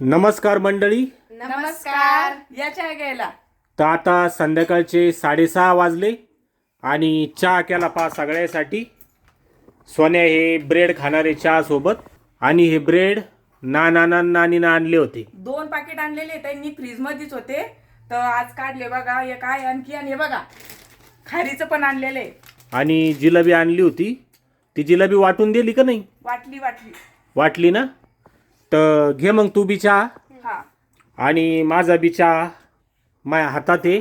नमस्कार मंडळी. नमस्कार. याच्या गेला तर आता संध्याकाळचे साडेसहा वाजले आणि चहा केला पा सगळ्यासाठी. सोन्या हे ब्रेड खाणारे चहा सोबत आणि हे ब्रेड ना ना ना नानीनं आणले होते. दोन पाकिट आणलेले त्यांनी फ्रीज मध्येच होते. तर आज काढले बघा हे काय आणखी आणि हे बघा खारीचं पण आणलेले आणि जिलेबी आणली होती. ती जिलेबी वाटून दिली का नाही? वाटली वाटली. वाटली ना? तर घे मग तू बी चहा. हा. आणि माझा बी चहा माय हातात आहे.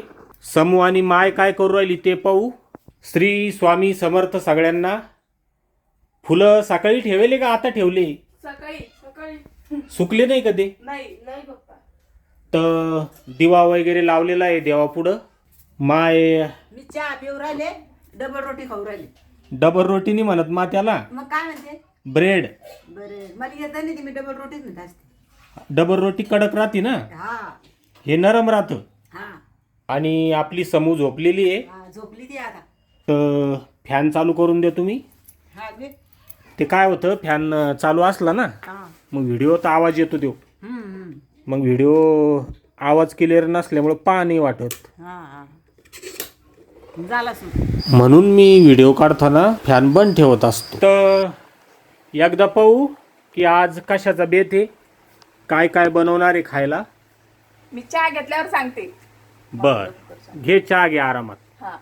समूह आणि माय काय करू राहिली ते पाहू. श्री स्वामी समर्थ सगळ्यांना. फुलं सकाळी ठेवले का आता ठेवले? सकाळी सकाळी. सुकले नाही का ते नाही नाही बघता तर दिवा वगैरे लावलेला आहे देवापुढं. माय मी चहा पिऊ राहिले डबल रोटी खाऊ राहिले. डबल रोटी नाही म्हणत मा त्याला मग काय म्हणते? ब्रेड. बरं मला येत नाही ते मी डबल रोटीच म्हणत असते. डबल रोटी कडक राहते ना? हा. हे नरम राहतं. हा. आणि आपली समूह झोपलेली आहे. हा झोपली ती आता. तर फॅन चालू करून द्या तुम्ही. हा बे ते काय होतं फॅन चालू असला ना हा. मग व्हिडिओ तर आवाज येतो हम्म, हम्म. मग व्हिडिओ आवाज क्लिअर नसल्यामुळे पा नाही वाटत. हा हा. झाला म्हणून मी व्हिडिओ काढताना फॅन बंद ठेवत असतो. तर एकदा पाहू की आज कशाचा बेत आहे काय काय बनवणार आहे खायला. मी चहा घेतल्यावर सांगते. बर. घे चहा घे आरामात. हा.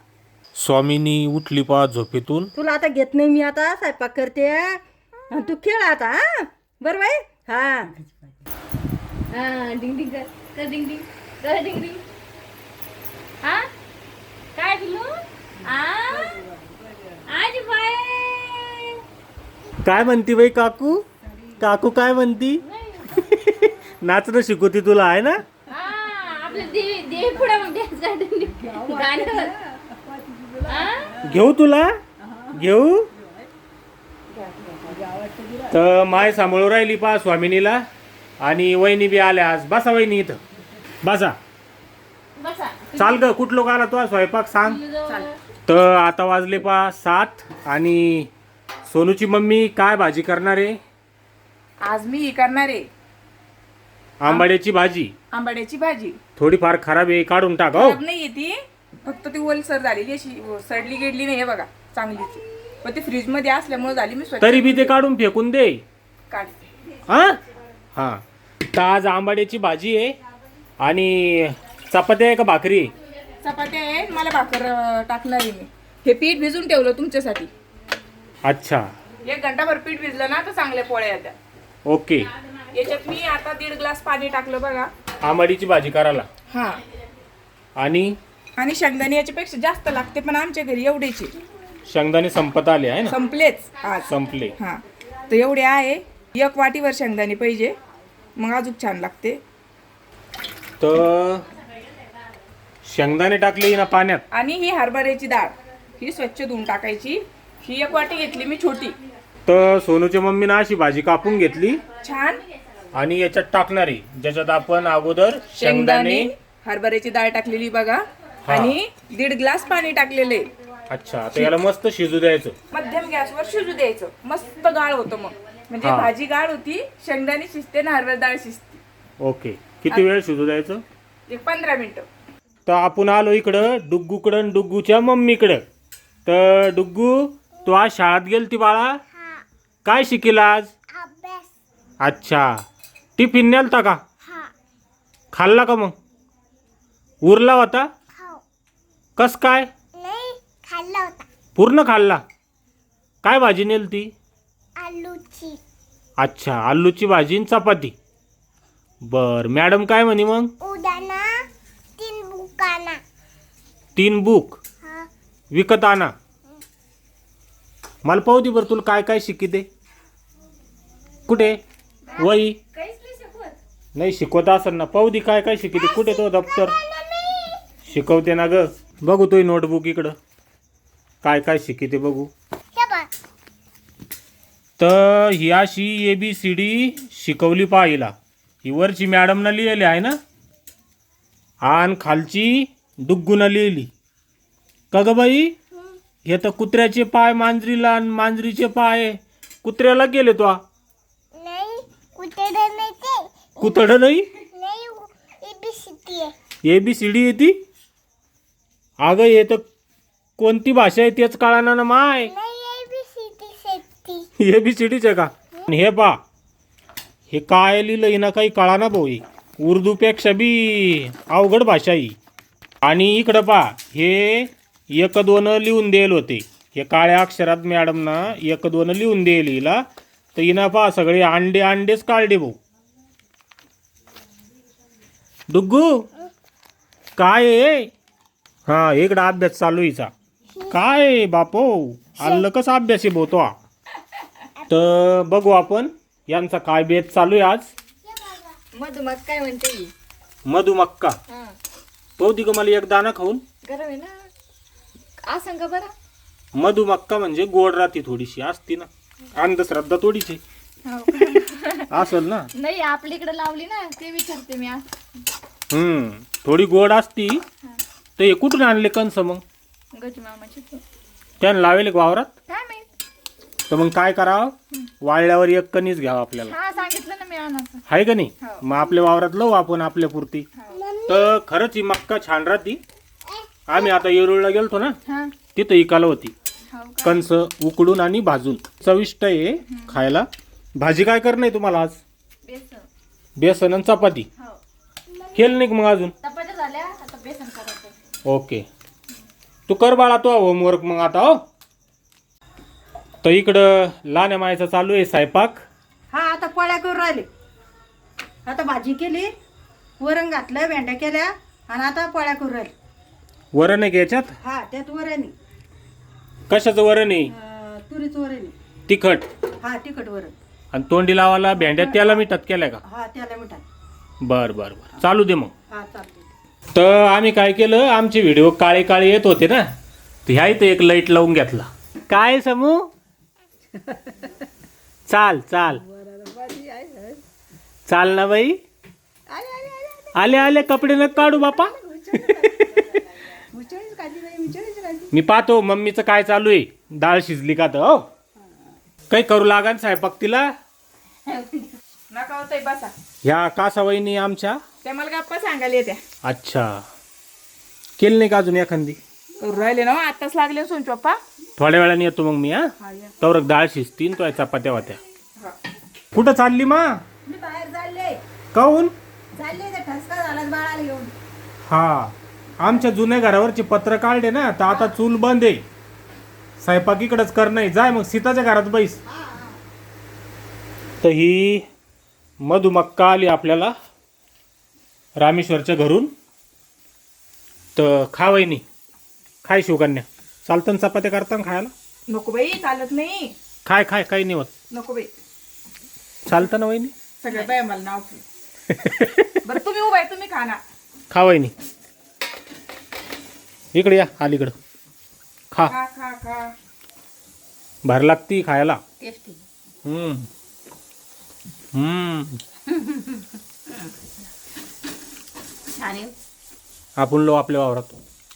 स्वामीनी उठली पा झोपेतून. तुला आता घेत नाही मी आता स्वयंपाक करते. आणि तू खेळ आता हा? बरं बाई? हा. हा डिंग डिंग कर कर डिंग डिंग. कर डिंग डिंग. हा? काय आ? आज बाय काय म्हणती बाई काकू? काकू काय म्हणती? नाचणं शिकवती तुला आहे ना? घेऊ तुला? घेऊ? तर माय सांभाळून राहिली पा स्वामिनीला. आणि वहिनी बी आल्या आज. बसा वहिनी इथं. बसा. बसा. चाल ग कुठ लोक आला तो स्वयंपाक सांग. तर आता वाजले पा सात आणि सोनूची मम्मी काय भाजी करणार आहे? आज मी ही करणार आहे. आंबाड्याची भाजी. आंबाड्याची भाजी. थोडीफार खराब आहे काढून टाक हो. खराब नाहीये ती. फक्त ती ओलसर झालेली अशी सडली गेडली नाही हे बघा चांगलीच. पण ती फ्रीजमध्ये असल्यामुळे झाली मी स्वच्छ. तरी बी ते काढून फेकून दे. काढते. हा? हा. तर आज आंबाड्याची भाजी आहे आणि चपात्या आहे का भाकरी? आहे? चपात्या आहे मला भाकर अं, टाकणार आहे मी. हे पीठ भिजून ठेवलं तुमच्यासाठी. अच्छा. एक घंटाभर पीठ भिजलं ना तर चांगल्या पोळ्या येत्या. ओके. याच्यात मी आता दीड ग्लास पाणी टाकलं बघा. आंबाडीची भाजी करायला. हा. आणि? आणि शेंगदाणे याच्यापेक्षा जास्त लागते पण आमच्या घरी एवढेचे. शेंगदाणे संपत आले आहे ना? संपलेच आज. संपले. हा. तर एवढे आहे. एक वाटीवर शेंगदाणे पाहिजे. मग अजून छान लागते. तर शेंगदाणे टाकले ना पाण्यात? आणि ही हरभऱ्याची डाळ. ही स्वच्छ धुवून टाकायची. ही एक वाटी घेतली मी छोटी. तर सोनूच्या मम्मीनं अशी भाजी कापून घेतली. छान. आणि याच्यात टाकणारी ज्याच्यात आपण अगोदर शेंगदाणे हरभऱ्याची डाळ टाकलेली बघा हा. आणि दीड ग्लास पाणी टाकलेले. अच्छा तर याला मस्त शिजू द्यायचं. मध्यम गॅसवर शिजू द्यायचं. मस्त गाळ होतं मग. म्हणजे हा. भाजी गाळ होती शेंगदाणे शिजते ना हरभरा डाळ शिजते. ओके. किती वेळ शिजू द्यायचं? एक पंधरा मिनिटं. तर आपण आलो इकडं डुग्गूकडं आणि डुग्गूच्या मम्मीकडं. तर डुग्गू तू आज शाळेत गेलती बाळा? काय शिकेल आज? अच्छा. टिफिन नेलता का? खाल्ला का मग? उरला होता? कस काय? खाल्ला होता. पूर्ण खाल्ला? काय भाजी नेलती? आलूची. अच्छा आलूची भाजी आणि चपाती. बर मॅडम काय म्हणे मग? उदाना तीन बुकाना. तीन बुक. हा. विकत आणा. मला पाहू दे बरं तुला काय काय शिकिते कुठे? वही. नाही शिकवत असेल ना. पाहू दे काय काय शिकिते कुठे तो दप्तर? शिकवते ना ग. बघू तो नोटबुक इकडं. काय काय शिकिते बघू. तर ही अशी ए बी सी डी शिकवली पाहिला. ही वरची मॅडमनं लिहिली आहे ना? आणि खालची डुग्गूनं लिहिली. का ग बाई? हे तर कुत्र्याचे पाय मांजरीला आणि मांजरीचे पाय. कुत्र्याला गेले तो नाही कुठे नाही ते. कुतड नाही? नाही आहे. ए बी सी डी येते अगं हे तर कोणती भाषा आहे तेच कळाना ना माय. नाही ए बी सी डीच आहे का? आणि हे पा हे काय लिहिलं ना काही कळाना भाऊ हे. उर्दूपेक्षा बी अवघड भाषा ही. आणि इकडं पा हे एक दोन लिहून देईल होते. हे काळ्या अक्षरात मॅडम ना एक दोन लिहून देईल हिला. तर हिनं पा सगळे अंडे अंडेच काढले भाऊ. डुग्गू काय आहे? हा इकडं अभ्यास चालू हिचा. काय बापो? आलं कसा अभ्यास आहे भाऊ तो? हा? तर बघू आपण यांचा काय बेत चालू आहे आज? मधुमग काय म्हणते? मधुमक्का. हा. पाहू दे ग मला एक दाना खाऊन. गरम आहे ना? असं का बरं. मधुमक्का म्हणजे गोड राहते थोडीशी असती ना. अंधश्रद्धा थोडीशी. असल ना? नाही आपल्या इकडे लावली ना ते विचारते मी आज. हम्म. थोडी गोड असती. तर हे कुठून आणले कंस मग? गजू मामाची. ते. त्यानं लावेल वावरात? काय माहीत? तर मग काय करावं? वाळल्यावर एक कणीच घ्यावं आपल्याला. हा सांगितलं ना मी आणायचं. आहे का नाही? मग आपल्या वावरात लावू आपण आपल्या पुरती. तर खरंच ही मक्का छान राहती. आम्ही आता येरूळला गेलतो ना हा. तिथं इकाला होती. हो का? कंस उकडून आणि भाजून. चविष्ट आहे खायला. भाजी काय करणार आहे तुम्हाला आज? बेसन. बेसन आणि चपाती. हो. केलं नाही का मग अजून. चपात्या झाल्या आता बेसन करायचं ओके. तू कर बाळा तो होमवर्क मग आता हो. तर इकडं लहान्या मायचा चालू आहे स्वयंपाक. हा आता पोळ्या करून राहिले. आता भाजी केली वरण घातलं भेंड्या केल्या आणि आता पोळ्या करून राहिले. वरण आहे का याच्यात? हा त्यात वरण आहे. कशाचं वरण आहे? अं, तुरीचं वरण आहे. तिखट. हा तिखट वरण. आणि तोंडी लावायला भेंड्या त्याला मिठात केल्या का? हा त्याला मिठात. बर बर बर. चालू दे मग. हा चालते तर आम्ही काय केलं? आमचे व्हिडिओ काळे काळे येत होते ना. तर ह्या इथं एक लाइट लावून घेतला. काय समू? चाल चाल. चाल ना बाई. आले आले कपडे न काढू बापा. मी पाहतो मम्मीचं काय चालू आहे? डाळ शिजली का तर हो? काही करू लागा ना स्वयंपाक तिला नका होतंय बसा. ह्या कासावईनी आमच्या? त्या मला गप्पा सांगायला येत्या. अच्छा. केली नाही का अजून एखादी? करू राहिले ना हो, आत्ताच लागले सोन पप्पा थोड्या वेळाने येतो मग मी हा? हा या. तवरक डाळ शिजतीन तो चपात्या होत्या. हा. कुठं चालली मा? मी बाहेर चालले. काऊन चालले ते ठसका झाला बाळाला घेऊन. हा. आमच्या जुन्या घरावरचे पत्र काढले ना तर आता चूल बंद आहे. स्वयंपाक इकडंच कर नाही जाय मग सीताच्या घरात बैस. तर ही मधुमक्का आली आपल्याला रामेश्वरच्या घरून. तर खा वहिनी खाय शिवकन्या. चालतं ना चपात्या करता ना खायला? नको बाई चालत नाही. खाय खाय काही नाही होत. नको बाई. चालतं ना वहिनी? सगळ्या बाय मला नाव ठेव. बरं तुम्ही उभा आहे तुम्ही खा ना. खा वहिनी. इकडे या अलीकडं. खा. खा खा खा. भर लागती खायला. टेस्टी. हम्म. हम्म. छान आहे. आपण लो आपल्या वावरात.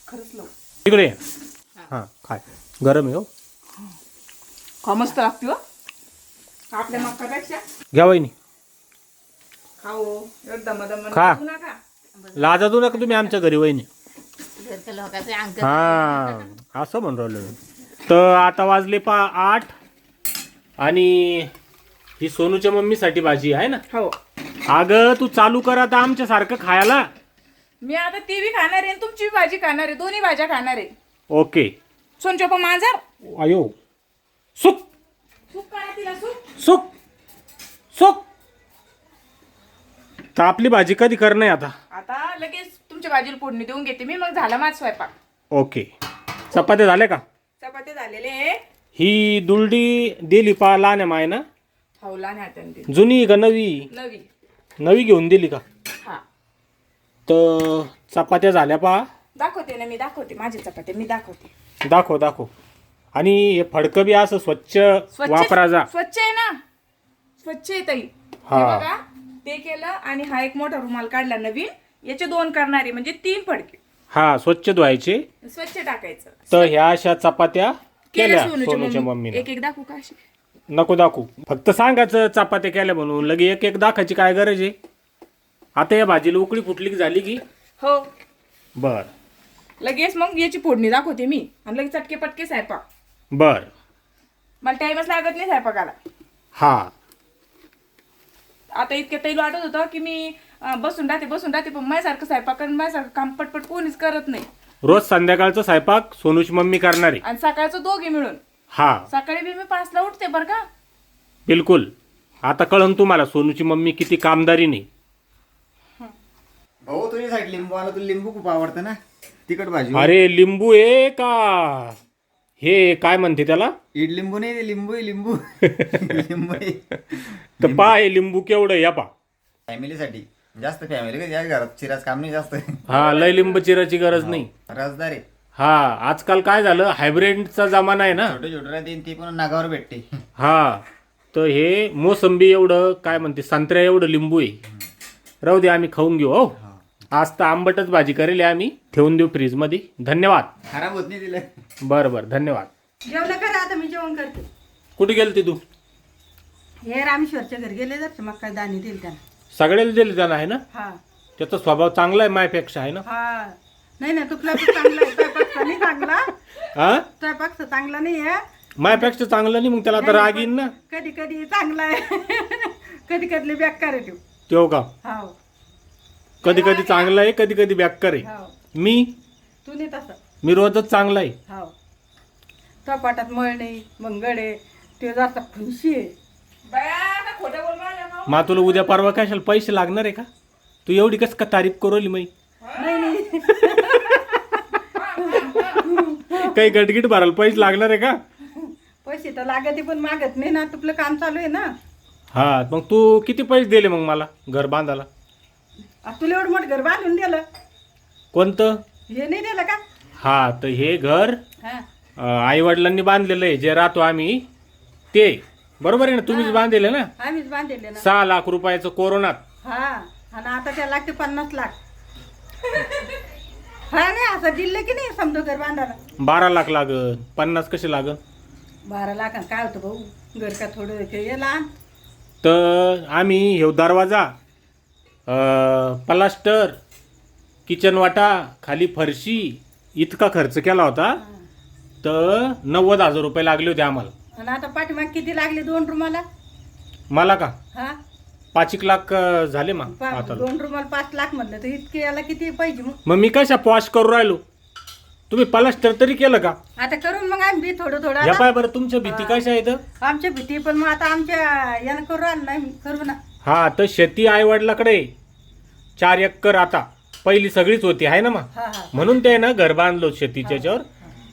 खरंच लो इकडे ये. हा. खाय. गरम आहे हो. खा मस्त लागते हो. आपल्या घ्या वहिनी. एकदम दम खा. लाजा देऊ नका तुम्ही आमच्या घरी वहिनी. हा असं म्हणून राहिलो. तर आता वाजले पा आठ आणि ही सोनूच्या मम्मीसाठी भाजी आहे ना? हो. अगं तू चालू कर आता आमच्यासारखं खायला. मी आता ती बी खाणार आहे आणि तुमची बी भाजी खाणार आहे. दोन्ही भाज्या खाणार आहे. ओके. सोनचोपा मांजर? अयो. सुक. सूप करा तिला सूप सुक. सुक. तर आपली भाजी कधी करणे आता? आता लगेच तुमच्या भाजीला फोडणी देऊन घेते मी. मग झाला माझ स्वयंपाक. ओके. चपात्या झाल्या का? चपाती झालेले आहे. ही दुलडी दिली पा लहान माय ना नाही हाताने दिली. जुनी का नवी? नवी. नवी घेऊन दिली का? हा. तर चपात्या झाल्या पा. दाखवते ना मी दाखवते. माझी चपाती मी दाखवते. दाखव दाखव. आणि हे फडकं बी असं स्वच्छ स्वच्छ वापरा जा स्वच्छ आहे ना? स्वच्छ आहे ताई. हा. हे. बघा ते केलं आणि हा एक मोठा रुमाल काढला नवीन. याचे दोन करणारे म्हणजे तीन फडके. हा स्वच्छ धुवायचे. स्वच्छ टाकायचं. तर ह्या अशा चपात्या केल्या सोनूच्या मम्मी- मम्मीने. एक एक दाखवू का अशी? नको दाखवू. फक्त सांगायचं चपात्या केल्या म्हणून. लगे एक एक दाखायची काय गरज आहे? आता या भाजीला उकळी फुटली की झाली की? हो. बर. लगेच मग याची फोडणी दाखवते मी. आणि लगेच चटके पटके स्वयंपाक. बर. मला टाइमच लागत नाही स्वयंपाकाला. हा. आता इतके तैल वाटत होतं की मी बसून राहते बसून राहते पण माझ्यासारखं स्वयंपाक आणि माझ्यासारखं काम पटपट कोणीच करत नाही. रोज संध्याकाळचा स्वयंपाक सोनूची मम्मी करणार. आहे आणि सकाळचं दोघे मिळून. हा. सकाळी बी मी पाचला उठते बरं का? बिलकुल. आता कळन तुम्हाला सोनूची मम्मी किती कामदारी नाही. भाऊ तुझ्यासाठी लिंबू आला तुला लिंबू खूप आवडतं ना. तिखट भाजी. अरे लिंबू आहे का? हे काय म्हणते त्याला? इड लिंबू नाही ते लिंबू आहे लिंबू. लिंबू आहे. तर पा हे लिंबू केवढं आहे, या पा फॅमिलीसाठी जास्त फॅमिली का या घरात? चिराच काम नाही जास्त. हा लय लिंब चिराची गरज नाही. रसदार आहे. हा आजकाल काय झालं? हायब्रिडचा जमाना आहे ना. छोटे छोटे राहते ती पण नागावर भेटते. हा तर हे मोसंबी एवढं काय म्हणते संत्र्या एवढं लिंबू आहे. राहू दे आम्ही खाऊन घेऊ हो. आज तर आंबटच भाजी करेल आहे आम्ही. ठेवून देऊ फ्रीजमध्ये. धन्यवाद. खराब होत नाही तिला. बरं बरं धन्यवाद. जेवण करा आता मी जेवण करते? कुठे गेलती तू? हे रामेश्वरच्या घरी गेले जर मग काय दाणी दिली त्यांना. सगळ्याला दिले जाणं आहे ना? हा. त्याचा स्वभाव चांगला आहे मायपेक्षा आहे ना? हा. नाही ना तुपला पण चांगला आहे स्वयंपाकचा नाही चांगला. हा? स्वयंपाकचा चांगला नाही आहे. मायपेक्षा चांगलं नाही मग त्याला तर राग येईन ना? कधी कधी चांगला आहे. कधी कधी बेकार आहे तो. तो का? हो. कधी कधी चांगलं आहे कधी कधी बॅक्कर आहे. हो. मी? तू नाही तसं. मी रोजच चांगला आहे. हो. तो पाटात मळ नाही मंगळ आहे ते जास्त खुशी आहे. बाया खोटं बोल? मा तुला उद्या परवा कशाला पैसे लागणार आहे का? तू एवढी कस का तारीफ करवली मी नाही नाही. काही गटगिट भरायला पैसे लागणार आहे का? पैसे तर लागते पण मागत नाही ना तुपलं काम चालू आहे ना. हा मग तू किती पैसे दिले मग मला घर बांधायला? आ, तुला एवढं मोठं घर बांधून दिलं? कोणतं? हे नाही दिलं का? हा तर हे घर हा. आई वडिलांनी बांधलेलं आहे जे राहतो आम्ही ते. बरोबर आहे ना? तुम्हीच बांधलेलं ना? आम्हीच बांधलेले ना. सहा लाख रुपयाचं कोरोनात. हा. आणि आता त्याला लागते पन्नास लाख. हा नाही असं दिलं की नाही समजा घर बांधायला? बारा लाख लागन पन्नास कसे लागन बारा लाख काय होतं भाऊ? घर का थोडं ते हे लहान. तर आम्ही हे दरवाजा अं, प्लास्टर किचन वाटा खाली फरशी इतका खर्च केला होता. तर नव्वद हजार रुपये लागले होते आम्हाला. आणि आता पाठीमाग किती लागले दोन रुमाला? मला का? हा? पाच एक लाख अं, झाले मग पा- आता. दोन रुमाल पाच लाख म्हणलं तर इतके याला किती पाहिजे मग? मग मी कशा पॉश करू राहिलो? तुम्ही प्लास्टर तरी केलं का? आता करून मग आम्ही बी थोडं थोडं या आता. पाय बरं तुमच्या भीती कशा आहेत? आमच्या भीती पण मग आता आमच्या यानं करू आलं नाही करू ना. हा तर शेती आई वडिलाकडे आहे. चार एकर आता. पहिली सगळीच होती आहे ना मग? हा हा. म्हणून ते ना घर बांधलो शेतीच्या याच्यावर.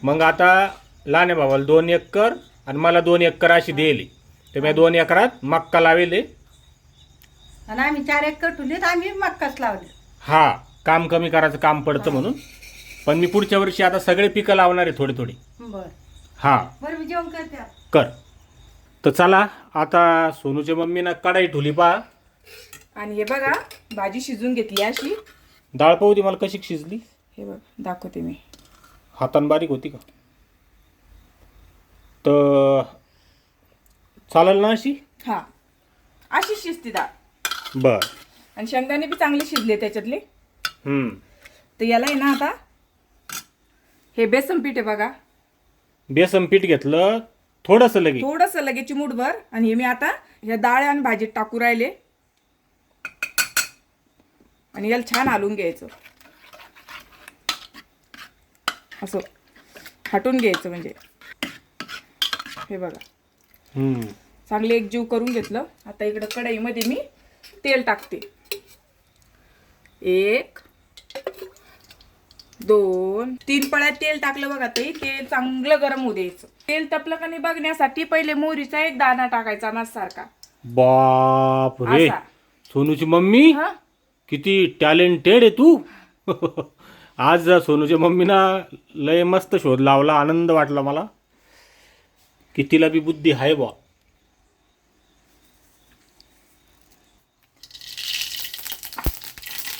मग आता लहान भावाला दोन एकर आणि मला दोन एकर अशी दिली. तर मी दोन एकरात मक्का लावेले. आणि आम्ही चार एक कटुले तर आम्ही मक्काच लावले. हा काम कमी करायचं काम पडतं म्हणून. पण मी पुढच्या वर्षी आता सगळे पिकं लावणार आहे थोडे थोडे. बर. हा. बरं मी जेवण करते. आता. कर. तर चला आता सोनूच्या मम्मीनं कढाई ठुली पा आणि हे बघा भाजी शिजून घेतली अशी. डाळ पाहू ती मला कशी शिजली. हे बघ दाखवते मी. हातान बारीक होती का? तर चालेल ना अशी? हा. अशी शिजती डाळ. बर. आणि शेंगदाणे बी चांगले शिजले त्याच्यातले. हम्म. तर याला आहे ना आता हे बेसन पीठ आहे बघा. बेसन पीठ घेतलं थोडंसं लगे थोडंसं लगेच चिमूटभर. आणि हे मी आता या डाळ आणि भाजीत टाकू राहिले. आणि याला छान हलवून घ्यायचं. असं. हटून घ्यायचं म्हणजे. हे बघा. चांगले एक जीव करून घेतलं. आता इकडं कढईमध्ये मी तेल टाकते. एक दोन तीन पळ्यात तेल टाकलं बघा ते तेल चांगलं गरम होऊ द्यायचं. तेल तपलं का नाही बघण्यासाठी पहिले मोहरीचा एक दाणा टाकायचा ना सारखा बाप रे. असा. सोनूची मम्मी हा? किती टॅलेंटेड आहे तू. आज सोनूच्या मम्मीना लय मस्त शोध लावला आनंद वाटला मला. कितीला बी बुद्धी आहे बा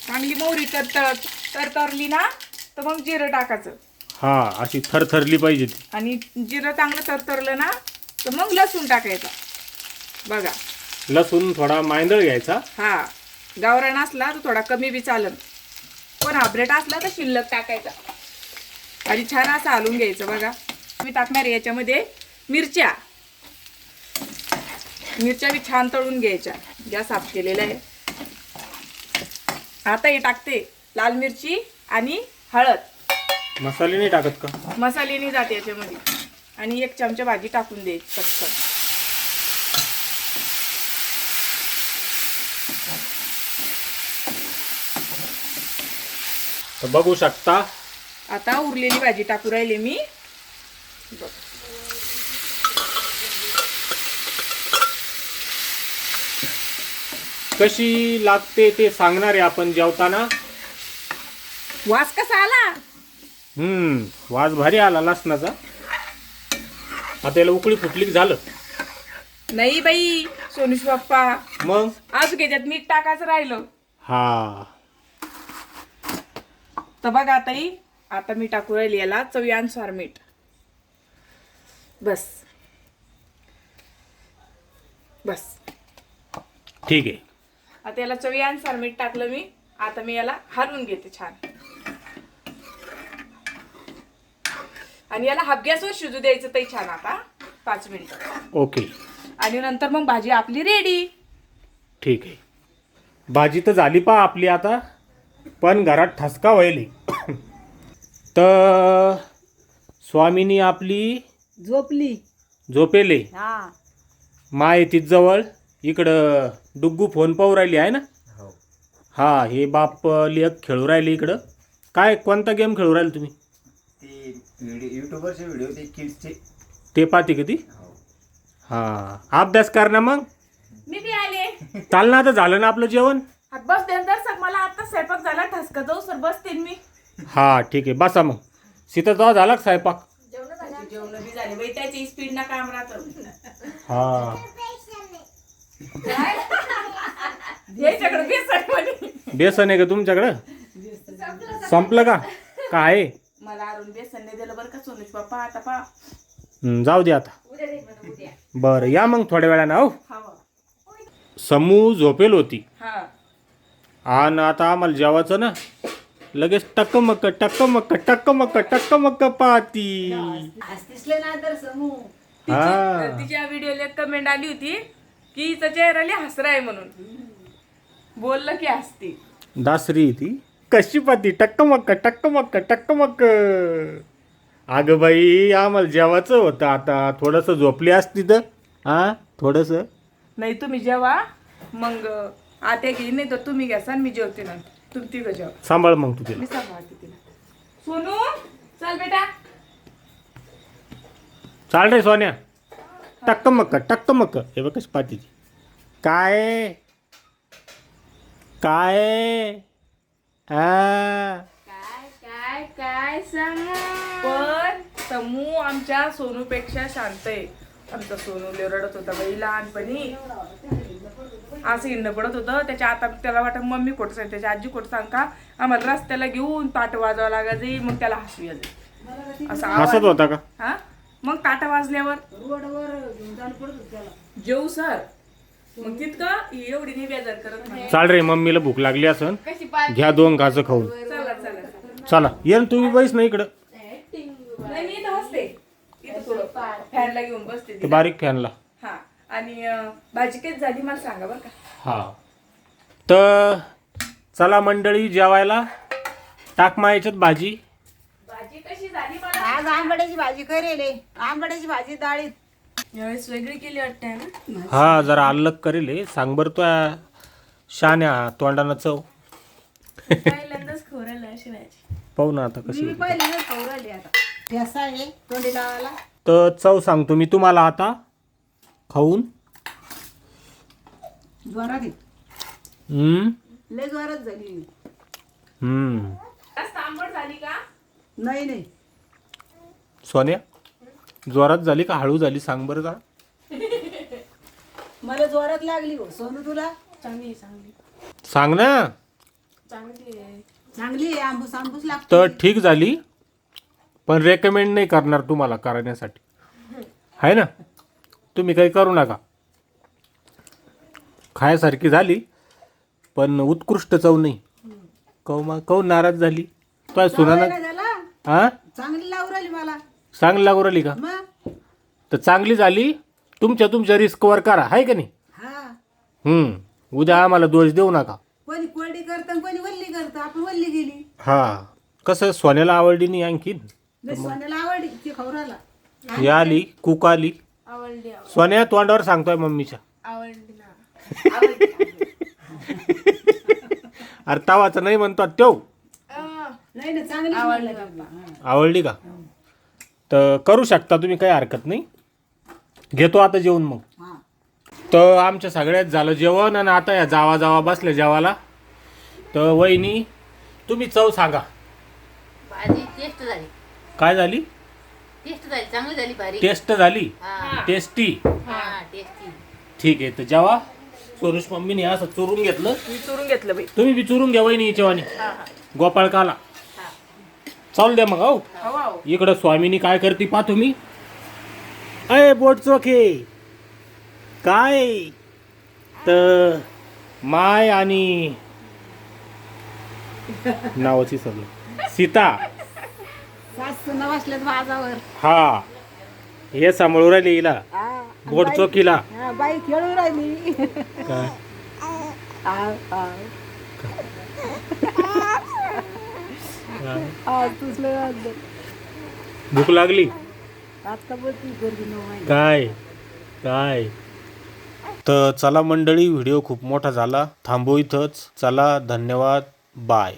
चांगली मोहरी तर तर तरतरली ना तर मग जिरं टाकायचं. हा अशी थरथरली पाहिजे ती. आणि जिरं चांगलं तरतरलं ना तर मग लसूण टाकायचं. बघा. लसूण थोडा मांदळ घ्यायचा. हा. गावरान असला तर थोडा कमी बी चालन. पण हाब्रेट असला तर शिल्लक टाकायचा. आणि छान असं हलवून घ्यायचं बघा. मी टाकणार आहे याच्यामध्ये. मिरच्या. मिरच्या बी छान तळून घ्यायच्या. गॅस साफ केलेला आहे आता हे टाकते लाल मिरची आणि हळद. मसाले नाही टाकत का? मसाले नाही जाते याच्यामध्ये. आणि एक चमचा भाजी टाकून द्यायची पटकन. तर बघू शकता. आता उरलेली भाजी टाकू राहिले मी. बघ. कशी लागते ते सांगणार आहे आपण जेवताना? वास कसा आला? हम्म वास भारी आला लसणाचा. आता याला उकळी फुटली झालं? नाही बाई सोनुष बाप्पा मग? अजून याच्यात मीठ टाकायचं राहिलं. हा. तर बघा आताही आता मी टाकू राहिली याला चवीनुसार मीठ. बस. बस. ठीक आहे. आता याला चवीनुसार मीठ टाकलं मी. आता मी याला हलवून घेते छान. आणि याला हाफ गॅसवर शिजू द्यायचं ते छान आता. पाच मिनिटं. ओके. आणि नंतर मग भाजी आपली रेडी ठीक आहे. भाजी तर झाली पा आपली आता. पण घरात ठसका व्हायली तर स्वामीनी आपली झोपली. झोपेले. हा. माय जवळ. इकडं डुग्गू फोन पाहू राहिली आहे ना? हो. हा हे बाप लेख खेळू राहिले इकडं. काय कोणता गेम खेळू राहिले तुम्ही? ते व्हिडिओ युट्यूबवरचे व्हिडिओ ते किड्सचे. ते पाहते कधी हो. हा अभ्यास कर ना मग. मी बी आले. चाल ना आता झालं ना आपलं जेवण? बस सग मला आता स्वयंपाक झाला ठसका जाऊ सर बसते मी. हा ठीक आहे बसा मग. सीता तो झाला का स्वयंपाक? जेवण बी झाले बाई त्याची स्पीड ना काम राहतं हा. याच्याकडे बेसन म्हणे. बेसन आहे का तुमच्याकडं? संपलं का? काय? मला अरुण बेसन नाही दिलं बरं का बाप्पा आता पा हं, जाऊ दे आता. बरं या मग थोड्या वेळानं हो. हवा समू झोपेल होती. हा. आणि आता आम्हाला जेवायचं ना लगेच टक्कमक्क टक्कमक्क टक्कमक्क टक्कमक्क पाहती दिसले ना तर समूह हा. तिची तिच्या व्हिडिओला एक कमेंट आली होती की हिचा चेहराले हसरा आहे म्हणून. बोललं की हसती दासरी ती. कशी पाहती टक्कमक्क टक्कमक्क टक्कमक्क. अगं बाई आम्हाला जेवायचं होतं आता. थोडंसं झोपली असती तर. हा? थोडंसं? नाही तुम्ही जेवा. मग आत्या घेईन नाही तर तुम्ही घ्या मी जेवते नंतर. तुम्ही तिघं जेवा. सांभाळ मग तू तिला. मी सांभाळते तिला. सोनू चल बेटा. चाल रे सोन्या. टक्कमक्क टक्कमक्क. हे बघ कशी पाहती ती काय? काय? हा. काय काय काय समू पण समूह आमच्या सोनूपेक्षा शांत आहे. आमचा सोनू लय रडत होता बाई लहानपणी. असं हिंड पडत होतं. त्याच्या आता त्याला वाटत मम्मी कोट सांग त्याची आजी कोट सांग का? आम्हाला रस्त्याला घेऊन ताट वाजवावं लागायचे मग त्याला हसू यायचे. असं आवाज. हसत होता का? हा? मग ताटा वाजल्यावर? रोडवर घेऊन जाणं पडत होतं त्याला. जेऊ सर. मग तितकं एवढी नाही बेजार करत नाही चाल रे मम्मीला भूक लागली असन. कशी घ्या दोन घाचं खाऊन. चला चला चला. ये ना तुम्ही बैस ना इकडं. नाही मी इथं बसते. इथं थोडं. फॅनला घेऊन बसते ते. बारीक फॅनला. हा आणि अं, भाजी कधी झाली मला सांगा बरं का? हा. तर चला मंडळी जेवायला. टाक मा याच्यात भाजी. भाजी कशी झाली मला? आज आंबाड्याची भाजी करेल. हे. आंबाड्याची भाजी डाळीत. यावेळेस वेगळी केली वाटते ना? हा जरा अल्लग करेल हे. सांग बरं तो शान्या तोंडानं चव. पहिल्यांदाच खोरायला अशी भाजी पाहू ना आता कशी मी खाऊ राहिली आता. ठेसा आहे तोंडी लावायला. तर चव सांगतो मी तुम्हाला आता. खाऊन. ज्वरात आहे. हम्म. लय ज्वरात झाली हम्म. जास्त आंबट झाली का? नाही नाही. सोन्या? जोरात झाली का हळू झाली? सांग बरं का मला ज्वरात लागली हो. सोनू तुला? चांगली आहे, चांगली सांग ना. चांगली आहे. चांगली आहे आंबूस आंबूस लागतो. तर ठीक झाली. पण रेकमेंड नाही करणार तुम्हाला करण्यासाठी. आहे ना? तुम्ही काही करू नका. खायसारखी झाली पण उत्कृष्ट चव नाही. कौ मा कौ नाराज झाली? तो सुनाना झाला? हा चांगली लावून राहिली मला. चांगली लागू राहिली का? मग? तर चांगली झाली तुमच्या तुमच्या रिस्कवर करा आहे का नाही? हा. हम्म. उद्या आम्हाला दोष देऊ नका. कोणी कोरडी करतं कोणी वल्ली करतं आपण वल्ली गेली. हा. कसं सोन्याला आवडली नाही आणखीन सोन्याला आवडली ती ही आली कुक आली. आवडली सोन्या तोंडावर सांगतोय मम्मीच्या. आवडली ना. अरे तवाचं नाही म्हणतो त्यो नाही ना चांगली आवडली आवडली का? तर करू शकता तुम्ही काही हरकत नाही. घेतो आता जेवण मग. हा. तर आमच्या सगळ्यात झालं जेवण आणि आता या जावा जावा बसल्या जेवाला तर वहिनी तुम्ही चव सांगा. भाजी टेस्ट झाली. काय झाली? टेस्ट झाली चांगली झाली भारी. टेस्ट झाली? हा. टेस्टी? हा टेस्टी. ठीक आहे तर जेवा. सोरुष मम्मीने असं चुरून घेतलं. मी चुरून घेतलं बाई. तुम्ही बी चुरून घ्या वहिनी जेवानी गोपाळ काला चालू द्या मग हो. हवा हो. इकडं स्वामीनी काय करते पा तुम्ही अय बोट चोखे काय? तर माय आणि नावाची सगळं सीता. हा. हे सांभाळू राहिली हिला. हा. बोट चोखीला हा, बाई खेळून राहिली. काय? तुझलं आज- भूक लागली? आता बोलती गर्दी नऊ काय? काय? तर चला मंडळी व्हिडिओ खूप मोठा झाला. थांबू इथंच. चला धन्यवाद. बाय.